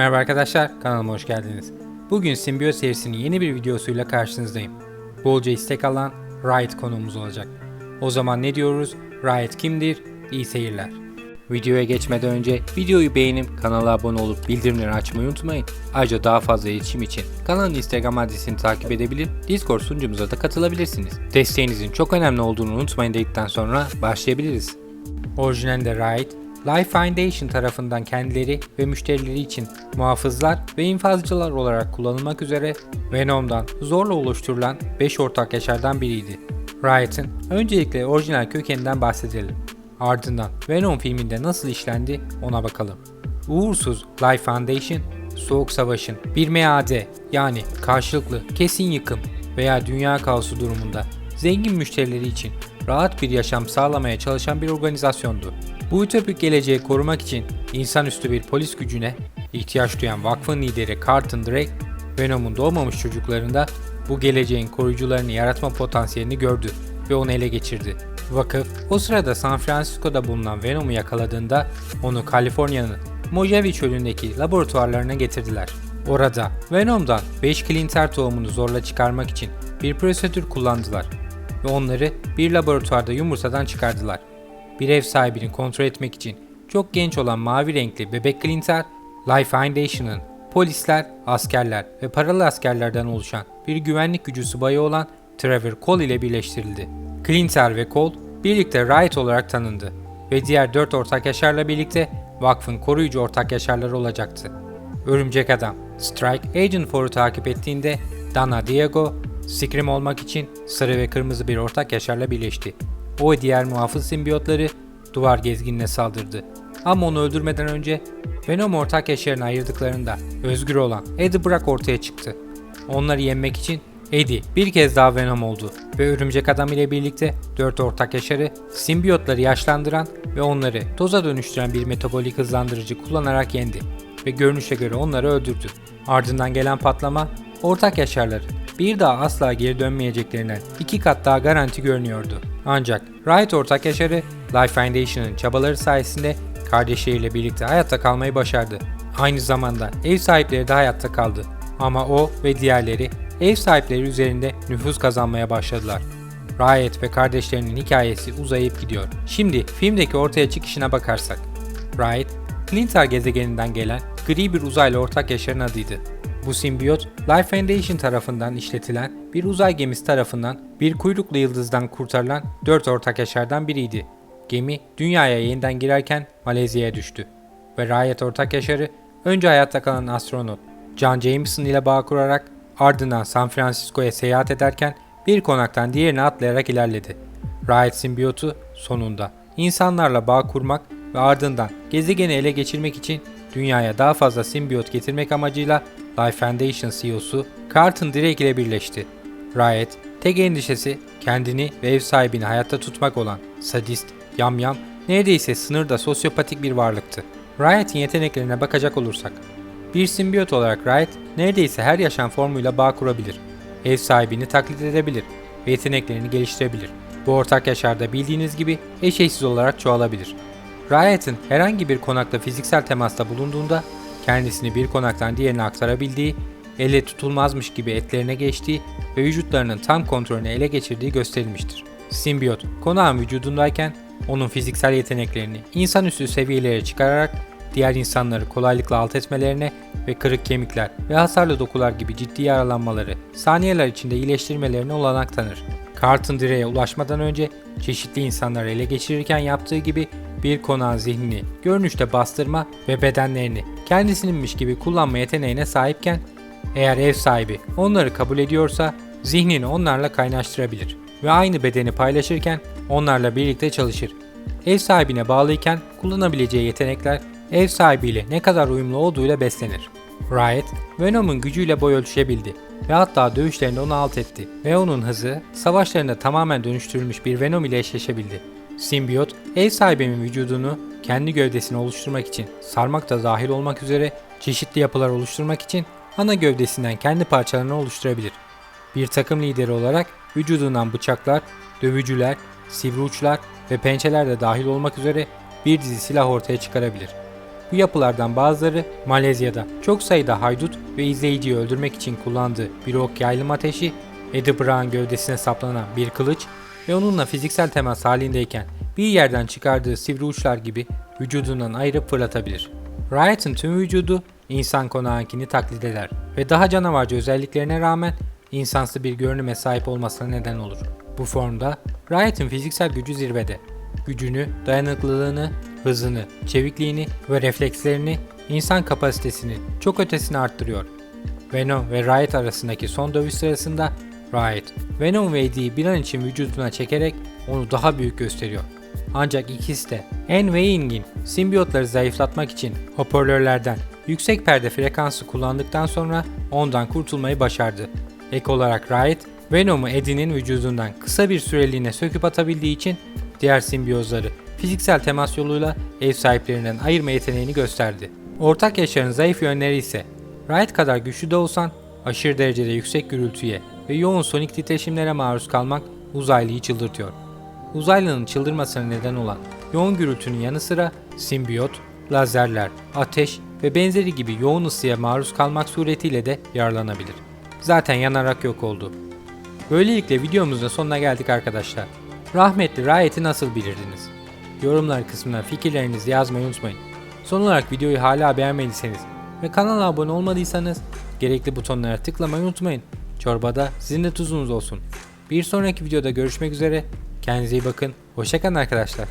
Merhaba arkadaşlar, kanalıma hoş geldiniz. Bugün Symbiote serisinin yeni bir videosuyla karşınızdayım. Bolca istek alan Riot konuğumuz olacak. O zaman ne diyoruz? Riot kimdir? İyi seyirler. Videoya geçmeden önce videoyu beğenip kanala abone olup bildirimleri açmayı unutmayın. Ayrıca daha fazla iletişim için kanalın Instagram adresini takip edebilir, Discord sunucumuza da katılabilirsiniz. Desteğinizin çok önemli olduğunu unutmayın dedikten sonra başlayabiliriz. Orijinalinde Riot, Life Foundation tarafından kendileri ve müşterileri için muhafızlar ve infazcılar olarak kullanılmak üzere Venom'dan zorla oluşturulan 5 ortak yaşardan biriydi. Riot'ın öncelikle orijinal kökeninden bahsedelim. Ardından Venom filminde nasıl işlendi ona bakalım. Uğursuz Life Foundation, Soğuk Savaş'ın bir meade yani karşılıklı kesin yıkım veya dünya kaosu durumunda zengin müşterileri için rahat bir yaşam sağlamaya çalışan bir organizasyondu. Bu ütopik geleceği korumak için insanüstü bir polis gücüne ihtiyaç duyan vakfın lideri Carlton Drake, Venom'un doğmamış çocuklarında bu geleceğin koruyucularını yaratma potansiyelini gördü ve onu ele geçirdi. Vakıf o sırada San Francisco'da bulunan Venom'u yakaladığında onu Kaliforniya'nın Mojave çölündeki laboratuvarlarına getirdiler. Orada Venom'dan 5 Clinter tohumunu zorla çıkarmak için bir prosedür kullandılar ve onları bir laboratuvarda yumurtadan çıkardılar. Bir ev sahibini kontrol etmek için çok genç olan mavi renkli bebek Clinter, Life Foundation'ın polisler, askerler ve paralı askerlerden oluşan bir güvenlik gücü subayı olan Trevor Cole ile birleştirildi. Clinter ve Cole birlikte Riot olarak tanındı ve diğer dört ortak yaşarla birlikte vakfın koruyucu ortak yaşarları olacaktı. Örümcek Adam, Strike Agent 4'u takip ettiğinde Dana Diego, Scream olmak için sarı ve kırmızı bir ortak yaşarla birleşti. O ve diğer muhafız simbiyotları duvar gezginine saldırdı. Ama onu öldürmeden önce Venom ortak yaşarını ayırdıklarında özgür olan Eddie Brock ortaya çıktı. Onları yenmek için Eddie bir kez daha Venom oldu ve Örümcek Adam ile birlikte dört ortak yaşarı simbiyotları yaşlandıran ve onları toza dönüştüren bir metabolik hızlandırıcı kullanarak yendi ve görünüşe göre onları öldürdü. Ardından gelen patlama ortak yaşarları bir daha asla geri dönmeyeceklerinden iki kat daha garanti görünüyordu. Ancak Riot ortak yaşarı Life Foundation'ın çabaları sayesinde kardeşleriyle birlikte hayatta kalmayı başardı. Aynı zamanda ev sahipleri de hayatta kaldı. Ama o ve diğerleri ev sahipleri üzerinde nüfus kazanmaya başladılar. Riot ve kardeşlerinin hikayesi uzayıp gidiyor. Şimdi filmdeki ortaya çıkışına bakarsak. Riot, Clintar gezegeninden gelen gri bir uzaylı ortak yaşarın adıydı. Bu simbiyot, Life Foundation tarafından işletilen bir uzay gemisi tarafından bir kuyruklu yıldızdan kurtarılan dört ortak yaşardan biriydi. Gemi dünyaya yeniden girerken Malezya'ya düştü ve Riot ortak yaşarı önce hayatta kalan astronot John Jameson ile bağ kurarak ardından San Francisco'ya seyahat ederken bir konaktan diğerine atlayarak ilerledi. Riot simbiyotu sonunda insanlarla bağ kurmak ve ardından gezegeni ele geçirmek için dünyaya daha fazla simbiyot getirmek amacıyla Life Foundation CEO'su Carlton Drake ile birleşti. Riot, tek endişesi kendini ve ev sahibini hayatta tutmak olan sadist, yamyam, neredeyse sınırda sosyopatik bir varlıktı. Riot'in yeteneklerine bakacak olursak, bir simbiyot olarak Riot neredeyse her yaşam formuyla bağ kurabilir, ev sahibini taklit edebilir ve yeteneklerini geliştirebilir. Bu ortak yaşarda bildiğiniz gibi eşeğsiz olarak çoğalabilir. Riot'ın herhangi bir konakta fiziksel temasta bulunduğunda kendisini bir konaktan diğerine aktarabildiği, elle tutulmazmış gibi etlerine geçtiği ve vücutlarının tam kontrolünü ele geçirdiği gösterilmiştir. Simbiyot, konağın vücudundayken onun fiziksel yeteneklerini insanüstü seviyelere çıkararak diğer insanları kolaylıkla alt etmelerine ve kırık kemikler ve hasarlı dokular gibi ciddi yaralanmaları saniyeler içinde iyileştirmelerine olanak tanır. Carlton direğe ulaşmadan önce çeşitli insanları ele geçirirken yaptığı gibi bir konağın zihnini görünüşte bastırma ve bedenlerini kendisininmiş gibi kullanma yeteneğine sahipken eğer ev sahibi onları kabul ediyorsa zihnini onlarla kaynaştırabilir ve aynı bedeni paylaşırken onlarla birlikte çalışır. Ev sahibine bağlıyken kullanabileceği yetenekler ev sahibiyle ne kadar uyumlu olduğuyla beslenir. Riot, Venom'un gücüyle boy ölçüşebildi ve hatta dövüşlerinde onu alt etti ve onun hızı savaşlarında tamamen dönüştürülmüş bir Venom ile eşleşebildi. Simbiyot, ev sahibinin vücudunu kendi gövdesini oluşturmak için sarmak da dahil olmak üzere çeşitli yapılar oluşturmak için ana gövdesinden kendi parçalarını oluşturabilir. Bir takım lideri olarak vücudundan bıçaklar, dövücüler, sivri uçlar ve pençeler de dahil olmak üzere bir dizi silah ortaya çıkarabilir. Bu yapılardan bazıları Malezya'da çok sayıda haydut ve izleyiciyi öldürmek için kullandığı bir ok yaylım ateşi, Eddie Brown gövdesine saplanan bir kılıç ve onunla fiziksel temas halindeyken bir yerden çıkardığı sivri uçlar gibi vücudundan ayırıp fırlatabilir. Riot'ın tüm vücudu insan konağınkini taklit eder ve daha canavarca özelliklerine rağmen insansı bir görünüme sahip olmasına neden olur. Bu formda Riot'ın fiziksel gücü zirvede. Gücünü, dayanıklılığını, hızını, çevikliğini ve reflekslerini insan kapasitesinin çok ötesine arttırıyor. Venom ve Riot arasındaki son dövüş sırasında Riot, Venom ve Eddie'yi bir an için vücuduna çekerek onu daha büyük gösteriyor. Ancak ikisi de En ve Ying'in simbiyotları zayıflatmak için hoparlörlerden yüksek perde frekansı kullandıktan sonra ondan kurtulmayı başardı. Ek olarak Riot, Venom'u Eddie'nin vücudundan kısa bir süreliğine söküp atabildiği için diğer simbiyozları fiziksel temas yoluyla ev sahiplerinden ayırma yeteneğini gösterdi. Ortak yaşların zayıf yönleri ise Riot kadar güçlü de olsan aşırı derecede yüksek gürültüye ve yoğun sonik titreşimlere maruz kalmak uzaylıyı çıldırtıyor. Uzaylının çıldırmasına neden olan yoğun gürültünün yanı sıra simbiyot, lazerler, ateş ve benzeri gibi yoğun ısıya maruz kalmak suretiyle de yaralanabilir. Zaten yanarak yok oldu. Böylelikle videomuzun sonuna geldik arkadaşlar. Rahmetli Riot'i nasıl bilirdiniz? Yorumlar kısmına fikirlerinizi yazmayı unutmayın. Son olarak videoyu hala beğenmediyseniz ve kanala abone olmadıysanız gerekli butonlara tıklamayı unutmayın. Çorbada sizin de tuzunuz olsun. Bir sonraki videoda görüşmek üzere. Kendinize iyi bakın. Hoşçakalın arkadaşlar.